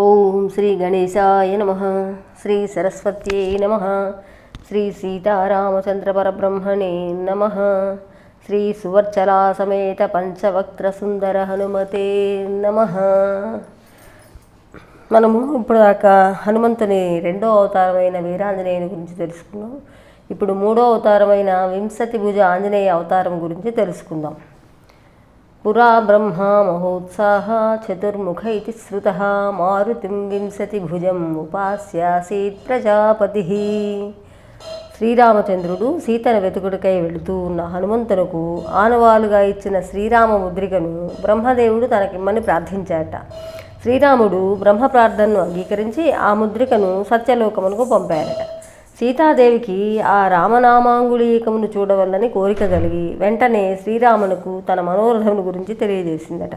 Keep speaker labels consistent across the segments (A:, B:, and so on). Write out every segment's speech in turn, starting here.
A: ఓం శ్రీ గణేశాయ నమ శ్రీ సరస్వత్యై నమ శ్రీ సీతారామచంద్ర పరబ్రహ్మణే నమ శ్రీ సువర్చలా సమేత పంచవక్త్ర సుందర హనుమతే నమ. మనము ఇప్పుడు దాకా హనుమంతుని రెండో అవతారమైన వీరాంజనేయుని గురించి తెలుసుకున్నాం. ఇప్పుడు మూడో అవతారమైన వింశతి భుజ ఆంజనేయ అవతారం గురించి తెలుసుకుందాం. పురా బ్రహ్మ మహోత్సాహ చతుర్ముఖ ఇది శ్రుత మారుతిం వింశతి భుజం ఉపాస్యాసీత్ ప్రజాపతి. శ్రీరామచంద్రుడు సీతను వెతుకుడికై వెళుతూ ఉన్న హనుమంతునకు ఆనవాలుగా ఇచ్చిన శ్రీరామ ముద్రికను బ్రహ్మదేవుడు తనకిమ్మని ప్రార్థించాట. శ్రీరాముడు బ్రహ్మ ప్రార్థనను అంగీకరించి ఆ ముద్రికను సత్యలోకమునకు పంపారట. సీతాదేవికి ఆ రామనామాంగుళీకమును చూడవల్లని కోరిక కలిగి వెంటనే శ్రీరామునకు తన మనోరథమును గురించి తెలియజేసిందట.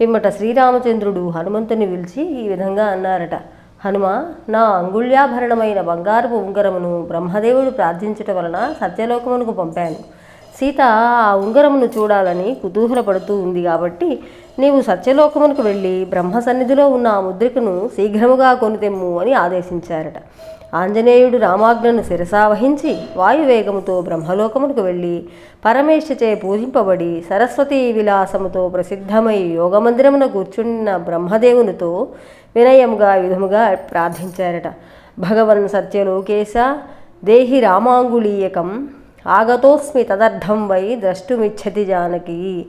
A: పిమ్మట శ్రీరామచంద్రుడు హనుమంతుని పిలిచి ఈ విధంగా అన్నారట. హనుమ నా అంగుళ్యాభరణమైన బంగారపు ఉంగరమును బ్రహ్మదేవుడు ప్రార్థించటం వలన సత్యలోకమునకు పంపాను. సీత ఆ ఉంగరమును చూడాలని కుతూహలపడుతూ ఉంది కాబట్టి నీవు సత్యలోకమునకు వెళ్ళి బ్రహ్మ సన్నిధిలో ఉన్న ఆ ముద్రికను శీఘ్రముగా కొనితెమ్ము అని ఆదేశించారట. ఆంజనేయుడు రామాజ్ఞను శిరసావహించి వాయువేగముతో బ్రహ్మలోకమునకు వెళ్ళి పరమేశ్వచే పూజింపబడి సరస్వతీ విలాసముతో ప్రసిద్ధమై యోగమందిరమున కూర్చున్న బ్రహ్మదేవునితో వినయముగా విధముగా ప్రార్థించారట. భగవన్ సత్యలోకేశ దేహి రామాంగుళీయకం ఆగతోస్మి తదర్థం వై ద్రష్టుమిచ్చతి జానకి.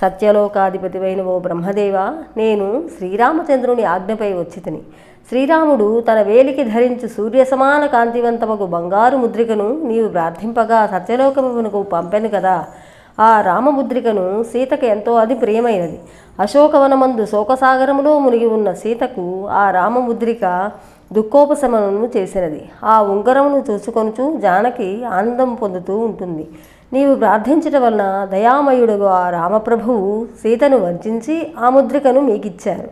A: సత్యలోకాధిపతివైన ఓ బ్రహ్మదేవ నేను శ్రీరామచంద్రుని ఆజ్ఞపై వచ్చితిని. శ్రీరాముడు తన వేలికి ధరించి సూర్య సమాన కాంతివంతమకు బంగారు ముద్రికను నీవు ప్రార్థింపగా సత్యలోకమునకు పంపెను కదా. ఆ రామముద్రికను సీతకు ఎంతో అది ప్రియమైనది. అశోకవనమందు శోకసాగరములో మునిగి ఉన్న సీతకు ఆ రామముద్రిక దుఃఖోపశమనము చేసినది. ఆ ఉంగరమును చూసుకొనుచు జానకి ఆనందం పొందుతూ ఉంటుంది. నీవు ప్రార్థించటం వలన దయామయుడుగా ఆ రామప్రభువు సీతను వంచించి ఆ ముద్రికను మీకిచ్చారు.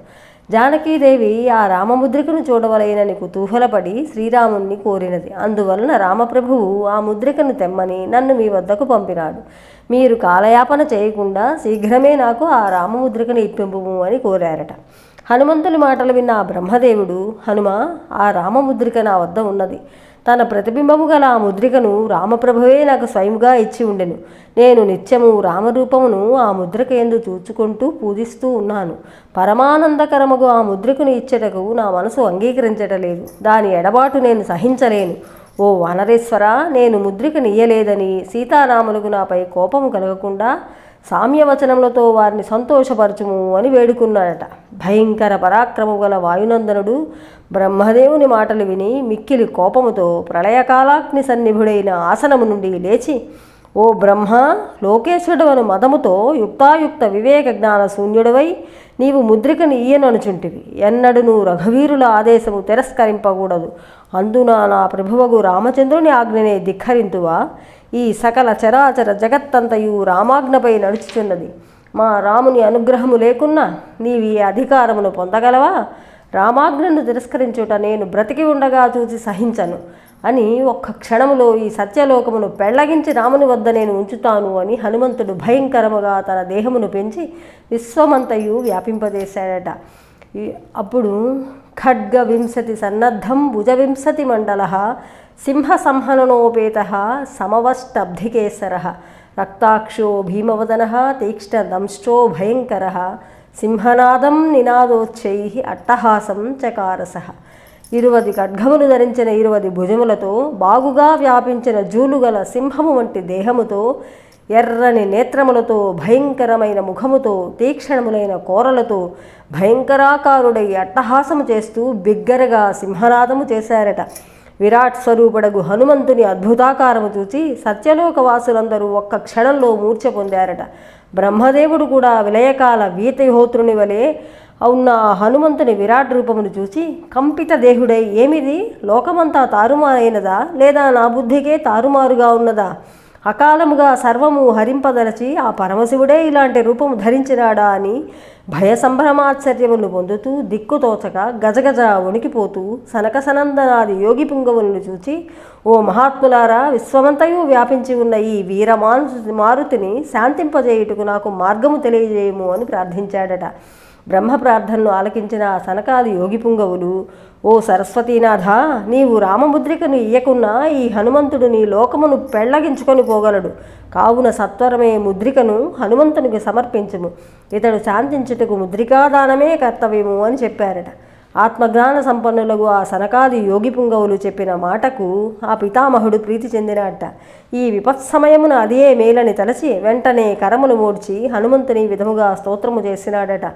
A: జానకీదేవి ఆ రామముద్రికను చూడవలైనని కుతూహలపడి శ్రీరాముణ్ణి కోరినది. అందువలన రామప్రభువు ఆ ముద్రికను తెమ్మని నన్ను మీ వద్దకు పంపినాడు. మీరు కాలయాపన చేయకుండా శీఘ్రమే నాకు ఆ రామముద్రికను ఇప్పింపుము అని కోరారట. హనుమంతుని మాటలు విన్న ఆ బ్రహ్మదేవుడు హనుమ ఆ రామముద్రిక నా వద్ద ఉన్నది. తన ప్రతిబింబము గల ఆ ముద్రికను రామప్రభువే నాకు స్వయంగా ఇచ్చి ఉండెను. నేను నిత్యము రామరూపమును ఆ ముద్రిక ఎందు చూచుకుంటూ పూజిస్తూ ఉన్నాను. పరమానందకరముగు ఆ ముద్రికను ఇచ్చేటకు నా మనసు అంగీకరించటలేదు. దాని ఎడబాటు నేను సహించలేను. ఓ వనరేశ్వర నేను ముద్రిక నీయలేదని సీతారాములకు నాపై కోపము కలగకుండా సామ్యవచనములతో వారిని సంతోషపరచుము అని వేడుకున్నాడట. భయంకర పరాక్రమం గల వాయునందనుడు బ్రహ్మదేవుని మాటలు విని మిక్కిలి కోపముతో ప్రళయకాలాగ్ని సన్నిభుడైన ఆసనము నుండి లేచి ఓ బ్రహ్మ లోకేశ్వరుడవను మదముతో యుక్తాయుక్త వివేక జ్ఞాన శూన్యుడవై నీవు ముద్రికని ఈయననుచుంటివి ఎన్నడును రఘువీరుల ఆదేశము తిరస్కరింపకూడదు. అందున నా ప్రభువగు రామచంద్రుని ఆజ్ఞనే ధిక్కరింతువా? ఈ సకల చరాచర జగత్తంతయు రామాజ్ఞపై నడుచుచున్నది. మా రాముని అనుగ్రహము లేకున్నా నీవి అధికారమును పొందగలవా? రామాజ్ఞను తిరస్కరించుట నేను బ్రతికి ఉండగా చూసి సహించను అని ఒక్క క్షణములో ఈ సత్యలోకమును పెళ్ళగించి రాముని వద్ద నేను ఉంచుతాను అని హనుమంతుడు భయంకరముగా తన దేహమును పెంచి విశ్వమంతయు వ్యాపింపజేశాడట. ఈ- అప్పుడు ఖడ్గ వింశతి సన్నద్ధం భుజ వింశతి మండల సింహసంహననోపేత సమవష్టబ్ధికేసర రక్తాక్షో భీమవదన తీక్ష్ణదంష్టో భయంకర సింహనాదం నినాదోచ్చై అట్టహాసం చకారస ఇరువది ఖడ్గములు ధరించిన ఇరువది భుజములతో బాగుగా వ్యాపించిన జూలుగల సింహము వంటి దేహముతో ఎర్రని నేత్రములతో భయంకరమైన ముఖముతో తీక్షణములైన కోరలతో భయంకరాకారుడై అట్టహాసము చేస్తూ బిగ్గరగా సింహనాదము చేశారట. విరాట్ స్వరూపుడగు హనుమంతుని అద్భుతాకారము చూచి సత్యలోక వాసులందరూ ఒక్క క్షణంలో మూర్ఛ పొందారట. బ్రహ్మదేవుడు కూడా విలయకాల వీతహోత్రుని వలె ఉన్న ఆ హనుమంతుని విరాట్ రూపమును చూసి కంపిత దేహుడై ఏమిది? లోకమంతా తారుమారైనదా లేదా నా బుద్ధికే తారుమారుగా ఉన్నదా? అకాలముగా సర్వము హరింపదలచి ఆ పరమశివుడే ఇలాంటి రూపము ధరించినాడా అని భయ సంభ్రమాశ్చర్యములు పొందుతూ దిక్కుతోచక గజగజ వణికిపోతూ సనకసనందనాది యోగి పుంగవులను చూచి ఓ మహాత్ములారా విశ్వమంతయు వ్యాపించి ఉన్న ఈ వీరమాను మారుతిని శాంతింపజేయుటకు నాకు మార్గము తెలియజేయము అని ప్రార్థించాడట. బ్రహ్మ ప్రార్థనను ఆలకించిన ఆ సనకాది యోగి పుంగవులు ఓ సరస్వతీనాథ నీవు రామముద్రికను ఇయ్యకున్నా ఈ హనుమంతుడు నీ లోకమును పెళ్ళగించుకొని పోగలడు. కావున సత్వరమే ముద్రికను హనుమంతునికి సమర్పించము. ఇతడు శాంతించుటకు ముద్రికాదానమే కర్తవ్యము అని చెప్పారట. ఆత్మజ్ఞాన సంపన్నులకు ఆ సనకాది యోగి పుంగవులు చెప్పిన మాటకు ఆ పితామహుడు ప్రీతి చెందినట ఈ విపత్సమయమున అదే మేలని తలచి వెంటనే కరములు మూడ్చి హనుమంతుని విధముగా స్తోత్రము చేసినాడట.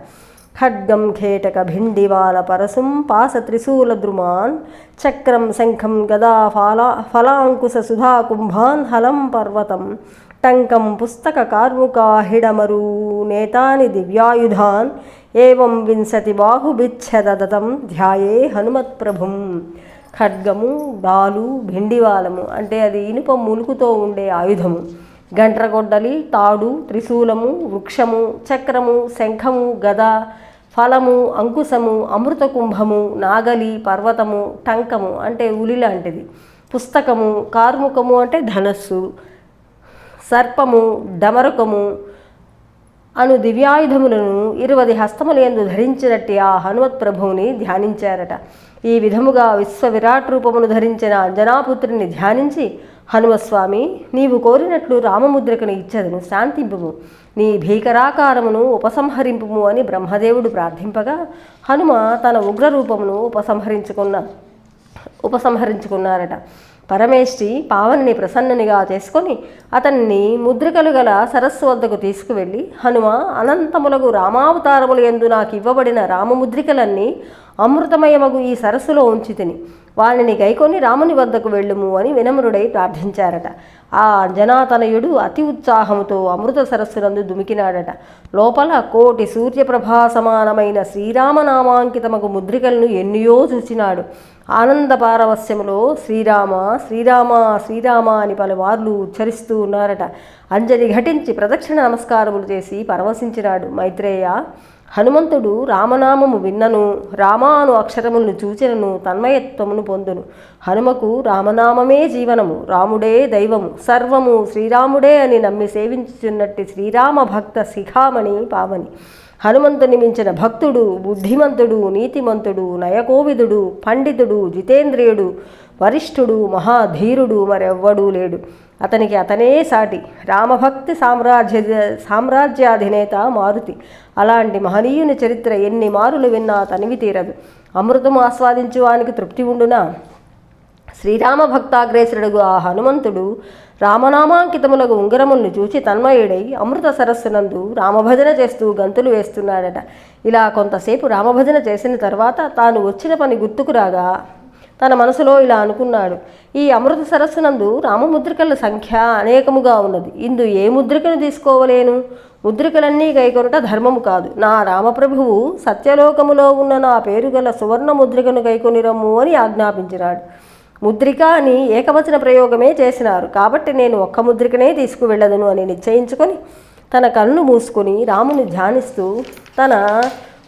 A: ఖడ్గం ఖేటక భిండివాల పరసుం పాస త్రిశూల ద్రుమాన్ చక్రం శంఖం గదా ఫలా ఫలాంకుశ సుధా కుంభాన్ హలం పర్వతం టంకం పుస్తక కార్ముకాహిడమరు నేతాని దివ్యాయుధాన్ ఏవం వింశతి బాహుబిచ్ఛదతం ధ్యాయే హనుమత్ప్రభుం ఖడ్గము డాలు భిండివాలము అంటే అది ఇనుప ములుకుతో ఉండే ఆయుధము. గంట్రగొడ్డలి తాడు త్రిశూలము వృక్షము చక్రము శంఖము గద ఫలము అంకుశము అమృత కుంభము నాగలి పర్వతము టంకము అంటే ఉలి లాంటిది. పుస్తకము కార్ముకము అంటే ధనస్సు. సర్పము డమరుకము అను దివ్యాయుధములను ఇరువది హస్తములందు ధరించినట్టి ఆ హనుమత్ ప్రభువుని ధ్యానించారట. ఈ విధముగా విశ్వ విరాట్ రూపమును ధరించిన అంజనాపుత్రుని ధ్యానించి హనుమస్వామి నీవు కోరినట్లు రామముద్రికను ఇచ్చదను శాంతింపుము. నీ భీకరాకారమును ఉపసంహరింపుము అని బ్రహ్మదేవుడు ప్రార్థింపగా హనుమ తన ఉగ్రరూపమును ఉపసంహరించుకున్న ఉపసంహరించుకున్నారట. పరమేష్టి పావనిని ప్రసన్ననిగా చేసుకొని అతన్ని ముద్రికలు గల సరస్సు వద్దకు తీసుకువెళ్ళి హనుమ అనంతములకు రామావతారములు ఎందు నాకు ఇవ్వబడిన రామముద్రికలన్నీ అమృతమయమగు ఈ సరస్సులో ఉంచి తిని. గైకొని రాముని వద్దకు వెళ్ళుము అని వినమ్రుడై ప్రార్థించారట. ఆ అంజనాతనయుడు అతి ఉత్సాహముతో అమృత సరస్సునందు దుమికినాడట. లోపల కోటి సూర్యప్రభా సమానమైన శ్రీరామనామాంకితమగు ముద్రికలను ఎన్నియో చూచినాడు. ఆనంద పారవస్యములో శ్రీరామ శ్రీరామ శ్రీరామ అని పలుమార్లు ఉచ్చరిస్తూ ఉన్నారట. అంజలి ఘటించి ప్రదక్షిణ నమస్కారములు చేసి పరవశించినాడు. మైత్రేయ హనుమంతుడు రామనామము విన్నను రామాను అక్షరములను చూచినను తన్మయత్వమును పొందును. హనుమకు రామనామమే జీవనము రాముడే దైవము. సర్వము శ్రీరాముడే అని నమ్మి సేవించుచున్నట్టి శ్రీరామ భక్త శిఖామణి పావని. హనుమంతుని మించిన భక్తుడు బుద్ధిమంతుడు నీతిమంతుడు నయకోవిదుడు పండితుడు జితేంద్రియుడు వరిష్ఠుడు మహాధీరుడు మరెవ్వడూ లేడు. అతనికి అతనే సాటి. రామభక్తి సామ్రాజ్య సామ్రాజ్యాధినేత మారుతి. అలాంటి మహనీయుని చరిత్ర ఎన్ని మారులు విన్నా తనివి తీరదు. అమృతం ఆస్వాదించు వానికి తృప్తి ఉండునా? శ్రీరామ భక్తాగ్రేసుడు ఆ హనుమంతుడు రామనామాంకితములకు ఉంగరములను చూచి తన్మయుడై అమృత సరస్సునందు రామభజన చేస్తూ గంతులు వేస్తున్నాడట. ఇలా కొంతసేపు రామభజన చేసిన తర్వాత తాను వచ్చిన పని గుర్తుకు రాగా తన మనసులో ఇలా అనుకున్నాడు. ఈ అమృత సరస్సునందు రామముద్రికల సంఖ్య అనేకముగా ఉన్నది. ఇందు ఏ ముద్రికను తీసుకోవలేను? ముద్రికలన్నీ గైకొనుట ధర్మము కాదు. నా రామప్రభువు సత్యలోకములో ఉన్న నా పేరు గల సువర్ణ ముద్రికను గైకొనిరమ్ము అని ఆజ్ఞాపించినాడు. ముద్రిక అని ఏకవచన ప్రయోగమే చేసినారు. కాబట్టి నేను ఒక్క ముద్రికనే తీసుకువెళ్ళదును అని నిశ్చయించుకొని తన కన్ను మూసుకొని రాముని ధ్యానిస్తూ తన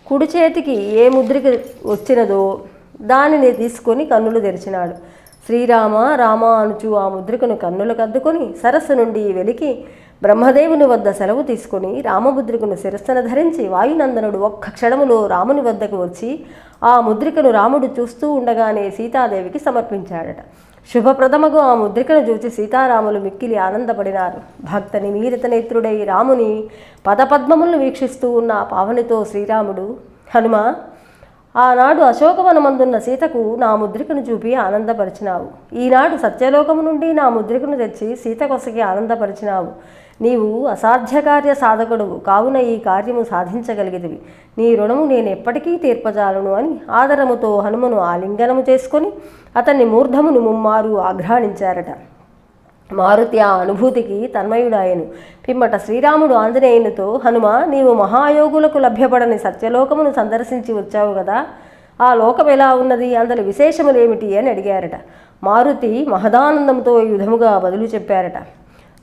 A: కుడి చేతికి ఏ ముద్రిక వచ్చినదో దానిని తీసుకొని కన్నులు తెరిచినాడు. శ్రీరామ రామ అనుచు ఆ ముద్రికను కన్నులకు అద్దుకొని సరస్సు నుండి వెలికి బ్రహ్మదేవుని వద్ద సెలవు తీసుకొని రామముద్రికను శిరస్సున ధరించి వాయునందనుడు ఒక్క క్షణములో రాముని వద్దకు వచ్చి ఆ ముద్రికను రాముడు చూస్తూ ఉండగానే సీతాదేవికి సమర్పించాడట. శుభప్రదమగు ఆ ముద్రికను చూచి సీతారాములు మిక్కిలి ఆనందపడినారు. భక్తని మీరిత నేత్రుడై రాముని పదపద్మములను వీక్షిస్తూ ఉన్న పావనితో శ్రీరాముడు హనుమ ఆనాడు అశోకవనమందున్న సీతకు నా ముద్రికను చూపి ఆనందపరిచినావు. ఈనాడు సత్యలోకము నుండి నా ముద్రికను తెచ్చి సీత కొసకి ఆనందపరిచినావు. నీవు అసాధ్యకార్య సాధకుడువు. కావున ఈ కార్యము సాధించగలిగిదివి నీ రుణము నేను ఎప్పటికీ తీర్పజాలను అని ఆదరముతో హనుమను ఆలింగనము చేసుకొని అతన్ని మూర్ధమును ముమ్మారు ఆఘ్రాణించారట. మారుతి ఆ అనుభూతికి తన్మయుడాయను. పిమ్మట శ్రీరాముడు ఆంజనేయునితో హనుమ నీవు మహాయోగులకు లభ్యపడని సత్యలోకమును సందర్శించి వచ్చావు కదా. ఆ లోకం ఎలా ఉన్నది? అందులో విశేషములేమిటి అని అడిగారట. మారుతి మహదానందంతో ఈ విధముగా బదులు చెప్పారట.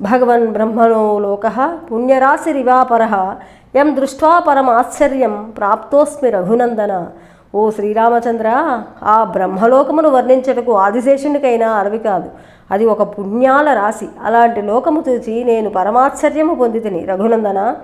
A: భగవన్ బ్రహ్మణో లోక పుణ్యరాశిరివాపర యం దృష్ట్వా పరమాశ్చర్యం ప్రాప్తోస్మి రఘునందన. ఓ శ్రీరామచంద్ర ఆ బ్రహ్మలోకమును వర్ణించటకు ఆదిశేషునికైనా అరవి కాదు. అది ఒక పుణ్యాల రాశి. అలాంటి లోకము చూచి నేను పరమాశ్చర్యము పొందితిని. రఘునందన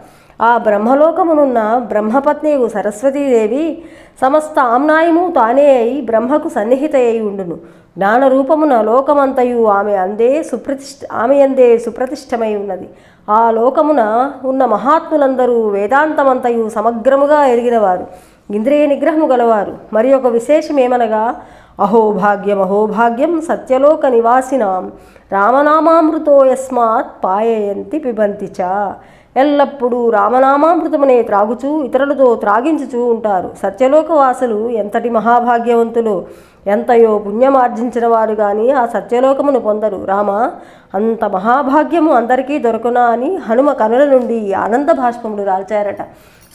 A: ఆ బ్రహ్మలోకమునున్న బ్రహ్మపత్నియు సరస్వతీదేవి సమస్త ఆమ్నాయము తానే అయి బ్రహ్మకు సన్నిహిత అయి ఉండును. జ్ఞానరూపమున లోకమంతయు ఆమె అందే సుప్రతిష్ఠ ఆమె అందే సుప్రతిష్టమై ఉన్నది. ఆ లోకమున ఉన్న మహాత్ములందరూ వేదాంతమంతయు సమగ్రముగా ఎరిగినవారు. ఇంద్రియ నిగ్రహము గలవారు. మరి ఒక విశేషమేమనగా అహోభాగ్యం అహోభాగ్యం సత్యలోక నివాసినాం. రామనామామృతో యస్మాత్ పాయయంతి పిబంతి చ. ఎల్లప్పుడూ రామనామామృతమనే త్రాగుచూ ఇతరులతో త్రాగించుచూ ఉంటారు. సత్యలోక వాసులు ఎంతటి మహాభాగ్యవంతులు? ఎంతయో పుణ్యమార్జించిన వారు కానీ ఆ సత్యలోకమును పొందరు. రామ అంత మహాభాగ్యము అందరికీ దొరకునా అని హనుమ కనుల నుండి ఆనంద భాష్పములు రాల్చారట.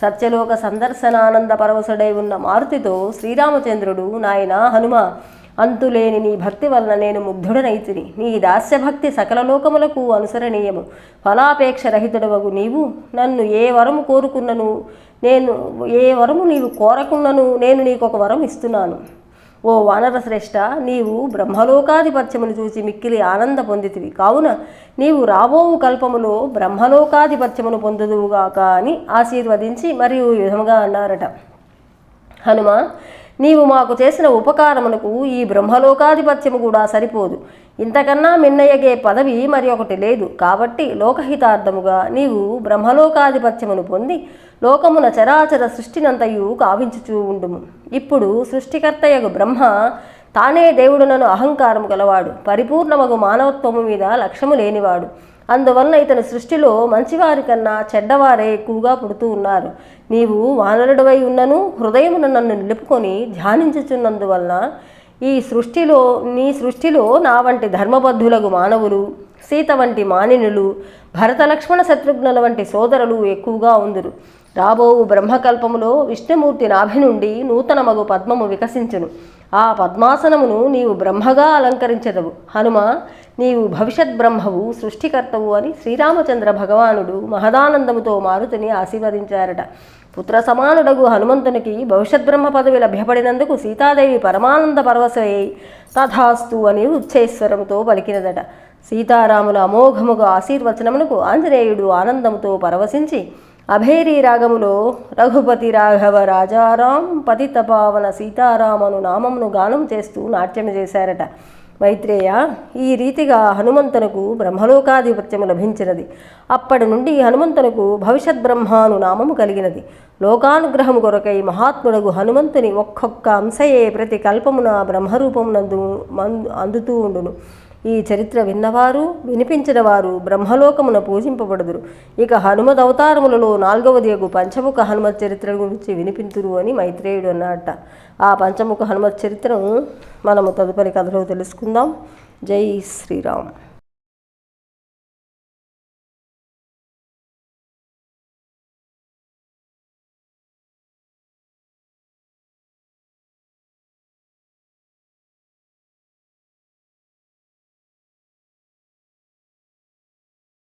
A: సత్యలోక సందర్శనానంద పరవశుడై ఉన్న మారుతితో శ్రీరామచంద్రుడు నాయన హనుమ అంతులేని నీ భక్తి వలన నేను ముగ్ధుడనైతిని నీ దాస్యభక్తి సకల లోకములకు అనుసరణీయము. ఫలాపేక్ష రహితుడవగు నీవు. నన్ను ఏ వరము కోరుకున్నను నేను ఏ వరము నీవు కోరకున్నను నేను నీకు ఒక వరం ఇస్తున్నాను. ఓ వానర శ్రేష్ఠ నీవు బ్రహ్మలోకాధిపత్యమును చూసి మిక్కిలి ఆనంద పొందితివి. కావున నీవు రాబోవు కల్పములో బ్రహ్మలోకాధిపత్యమును పొందుదువుగాక అని ఆశీర్వదించి మరియు ఈ విధముగా అన్నారట. హనుమ నీవు మాకు చేసిన ఉపకారమునకు ఈ బ్రహ్మలోకాధిపత్యము కూడా సరిపోదు. ఇంతకన్నా మిన్నయగే పదవి మరి ఒకటి లేదు. కాబట్టి లోకహితార్థముగా నీవు బ్రహ్మలోకాధిపత్యమును పొంది లోకమున చరాచర సృష్టినంతయు కావించుచూ ఉండుము. ఇప్పుడు సృష్టికర్తయగు బ్రహ్మ తానే దేవుడునను అహంకారము గలవాడు. పరిపూర్ణమగు మానవత్వము మీద లక్ష్యము లేనివాడు. అందువలన ఇతని సృష్టిలో మంచివారి కన్నా చెడ్డవారే ఎక్కువగా పుడుతూ ఉన్నారు. నీవు వానరుడవై ఉన్నను హృదయమున నన్ను నిలుపుకొని ధ్యానించుచున్నందువలన ఈ సృష్టిలో నీ సృష్టిలో నా వంటి ధర్మబద్ధులకు మానవులు సీత వంటి మానినులు భరత లక్ష్మణ శత్రుఘ్నుల వంటి సోదరులు ఎక్కువగా ఉందురు. రాబోవు బ్రహ్మకల్పములో విష్ణుమూర్తి నాభి నుండి నూతన మగు పద్మము వికసించును. ఆ పద్మాసనమును నీవు బ్రహ్మగా అలంకరించదవు. హనుమ నీవు భవిష్యత్ బ్రహ్మవు సృష్టికర్తవు అని శ్రీరామచంద్ర భగవానుడు మహదానందముతో మారుతిని ఆశీర్వదించారట. పుత్ర సమానుడగు హనుమంతునికి భవిష్యత్ బ్రహ్మ పదవి లభ్యపడినందుకు సీతాదేవి పరమానంద పరవశయ్యి తథాస్తు అని ఉచ్చేశ్వరముతో పలికినదట. సీతారాముల అమోఘముగా ఆశీర్వచనమునకు ఆంజనేయుడు ఆనందముతో పరవశించి అభేరీ రాగములో రఘుపతి రాఘవ రాజారాం పతిత పావన సీతారామను నామమును గానం చేస్తూ నాట్యం చేశారట. మైత్రేయ ఈ రీతిగా హనుమంతునకు బ్రహ్మలోకాధిపత్యము లభించినది. అప్పటి నుండి హనుమంతునకు భవిష్యత్ బ్రహ్మాను నామము కలిగినది. లోకానుగ్రహము కొరకై మహాత్ముడగు హనుమంతుని ఒక్కొక్క అంశయే ప్రతి కల్పమున బ్రహ్మరూపమునందు మందు అందుతూ ఉండును. ఈ చరిత్ర విన్నవారు వినిపించిన వారు బ్రహ్మలోకమున పూజింపబడుదురు. ఇక హనుమద్ అవతారములలో నాలుగవదియగు పంచముఖ హనుమత్ చరిత్ర గురించి వినిపింతురు అని మైత్రేయుడు అన్నట ఆ పంచముఖ హనుమత్ చరిత్రను మనము తదుపరి కథలో తెలుసుకుందాం. జై శ్రీరామ్.